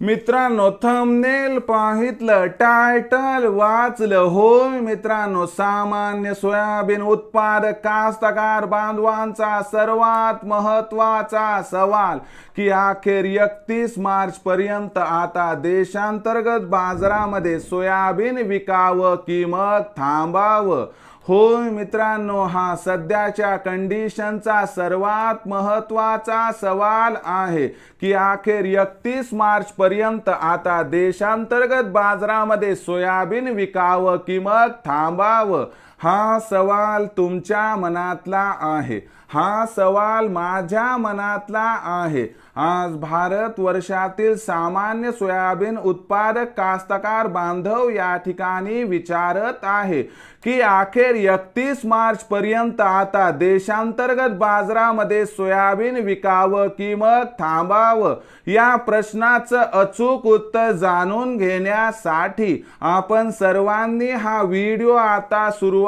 मित्रांनो thumbnail पाहितलं title वाचलं. होय मित्रांनो सामान्य सोयाबीन उत्पादक कास्तकार बांधवांचा सर्वात महत्त्वाचा सवाल की अखेर एकतीस मार्च पर्यंत आता देशांतर्गत बाजारामध्ये सोयाबीन विकावं की मग थांबावं? होय मित्रांनो हा सध्याच्या कंडिशनचा सर्वात महत्त्वाचा सवाल आहे की अखेर एकतीस मार्च पर्यंत आता देशांतर्गत बाजारामध्ये सोयाबीन विकावं की मग थांबावं? हा सवाल तुमच्या मनातला आहे. हा सवाल माझ्या मनातला आहे. आज भारत वर्षातील सामान्य सोयाबीन उत्पादक कास्तकार बांधव या ठिकाणी विचारत आहे की अखेर एकतीस मार्च पर्यंत आता देशांतर्गत बाजारामध्ये सोयाबीन विकावं की मग थांबावं? या प्रश्नाचं अचूक उत्तर जाणून घेण्यासाठी आपण सर्वांनी हा व्हिडिओ आता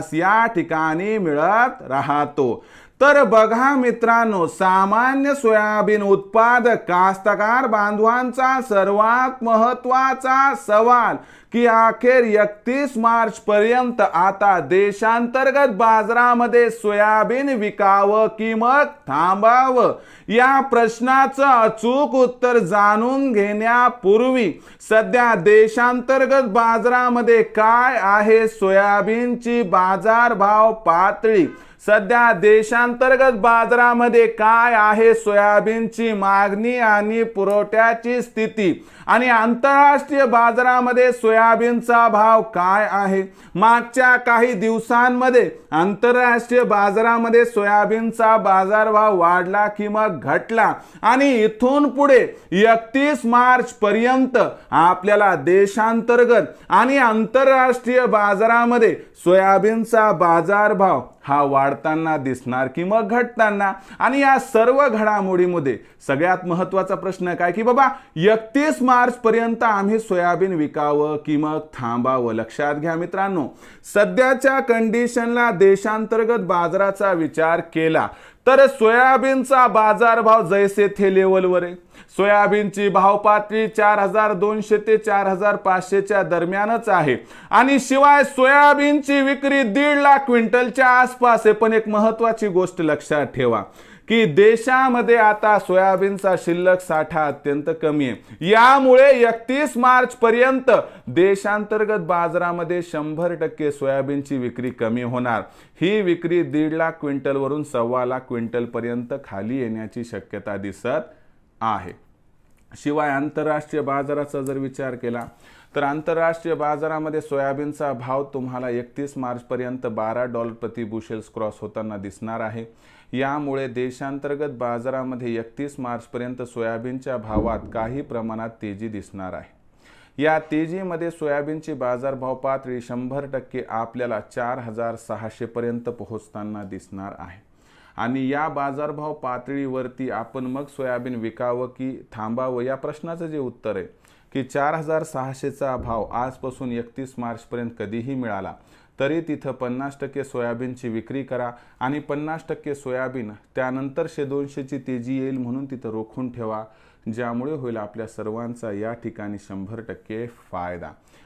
आपणास या ठिकाणी मिळत राहतो. तर बघा मित्रांनो सामान्य सोयाबीन उत्पादक कास्तकार बांधवांचा सर्वात महत्त्वाचा सवाल की अखेर एकतीस मार्च पर्यंत आता देशांतर्गत बाजारामध्ये सोयाबीन विकावं की मग थांबावं? या प्रश्नाचं अचूक उत्तर जाणून घेण्यापूर्वी सध्या देशांतर्गत बाजारामध्ये काय आहे सोयाबीनची बाजारभाव पातळी? सध्या देशांतर्गत बाजारामध्ये काय आहे सोयाबीनची मागणी आणि पुरवठ्याची स्थिती? आणि आंतरराष्ट्रीय बाजारामध्ये सोयाबीनचा भाव काय आहे? मागच्या काही दिवसांमध्ये आंतरराष्ट्रीय बाजारामध्ये सोयाबीनचा बाजारभाव वाढला की मग घटला? आणि इथून पुढे एकतीस मार्च पर्यंत आपल्याला देशांतर्गत आणि आंतरराष्ट्रीय बाजारामध्ये सोयाबीनचा बाजारभाव हा वाढताना दिसणार की मग घटताना? आणि या सर्व घडामोडीमध्ये सगळ्यात महत्त्वाचा प्रश्न काय की बाबा एकतीस मार्च पर्यंत आम्ही सोयाबीन विकावं की मग थांबावं? लक्षात घ्या मित्रांनो. सध्याच्या कंडिशनला देशांतर्गत बाजाराचा विचार केला तर सोयाबीनचा बाजारभाव जैसे थे लेवलवर आहे सोयाबीनची भावपातळी चार हजार दोनशे ते चार हजार पाचशेच्या दरम्यानच आहे. आणि शिवाय सोयाबीनची विक्री दीड लाख क्विंटलच्या आसपास आहे पण एक महत्वाची गोष्ट लक्षात ठेवा. की देशामध्ये आता सोयाबीनचा शिल्लक साठा अत्यंत कमी आहे. यामुळे एकतीस मार्च पर्यंत देशांतर्गत बाजारामध्ये शंभर टक्के सोयाबीनची विक्री कमी होणार. ही विक्री दीड लाख क्विंटलवरून सव्वा लाख क्विंटल पर्यंत खाली येण्याची शक्यता दिसत आहे. शिवाय आंतरराष्ट्रीय बाजाराचा जर विचार केला तर आंतरराष्ट्रीय बाजारामध्ये सोयाबीनचा भाव तुम्हाला एकतीस मार्चपर्यंत बारा डॉलर प्रति बुशेल्स क्रॉस होताना दिसणार आहे. यामुळे देशांतर्गत बाजारामध्ये एकतीस मार्चपर्यंत सोयाबीनच्या भावात काही प्रमाणात तेजी दिसणार आहे. या तेजीमध्ये सोयाबीनची बाजारभाव पातळी शंभर टक्के आपल्याला चार हजार सहाशेपर्यंत पोहोचताना दिसणार आहे. आणि या बाजारभाव पातळीवरती आपण मग सोयाबीन विकावं की थांबावं? या प्रश्नाचं जे उत्तर आहे की चार हजार सहाशेचा भाव आजपासून एकतीस मार्चपर्यंत कधीही मिळाला. तरी तिथं पन्नास टक्के सोयाबीनची विक्री करा आणि पन्नास टक्के सोयाबीन त्यानंतर शे दोनशेची तेजी येईल म्हणून तिथं रोखून ठेवा ज्यामुळे होईल आपल्या सर्वांचा या ठिकाणी शंभर टक्के फायदा.